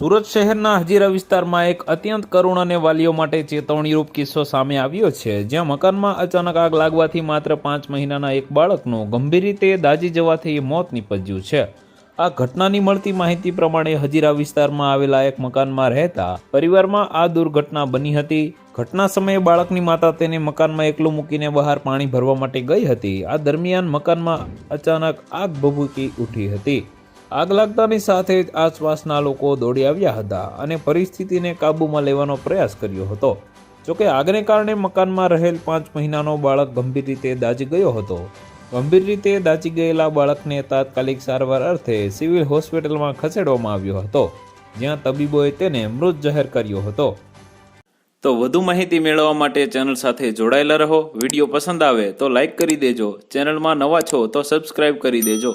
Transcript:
સુરત શહેરના હજીરા વિસ્તારમાં એક અત્યંત કરુણ અને વાલીઓ માટે ચેતવણીરૂપ કિસ્સો સામે આવ્યો છે, જ્યાં મકાનમાં અચાનક આગ લાગવાથી માત્ર પાંચ મહિનાના એક બાળકનું ગંભીર રીતે દાઝી જવાથી મોત નીપજ્યું છે. આ ઘટનાની મળતી માહિતી પ્રમાણે હજીરા વિસ્તારમાં આવેલા એક મકાનમાં રહેતા પરિવારમાં આ દુર્ઘટના બની હતી. ઘટના સમયે બાળકની માતા તેને મકાનમાં એકલું મૂકીને બહાર પાણી ભરવા માટે ગઈ હતી. આ દરમિયાન મકાનમાં અચાનક આગ ભભૂકી ઉઠી હતી. આગ લાગતાની સાથે જ આસપાસના લોકો દોડી આવ્યા હતા અને પરિસ્થિતિને કાબૂમાં લેવાનો પ્રયાસ કર્યો હતો. જોકે આગને કારણે મકાનમાં રહેલ પાંચ મહિનાનો બાળક ગંભીર રીતે દાઝી ગયો હતો. ગંભીર રીતે દાચી ગયેલા બાળકને તાત્કાલિક સારવાર અર્થે સિવિલ હોસ્પિટલમાં ખસેડવામાં આવ્યો હતો, જ્યાં તબીબોએ તેને મૃત જાહેર કર્યો હતો. તો વધુ માહિતી મેળવવા માટે ચેનલ સાથે જોડાયેલા રહો. વીડિયો પસંદ આવે તો લાઈક કરી દેજો. ચેનલમાં નવા છો તો સબસ્ક્રાઇબ કરી દેજો.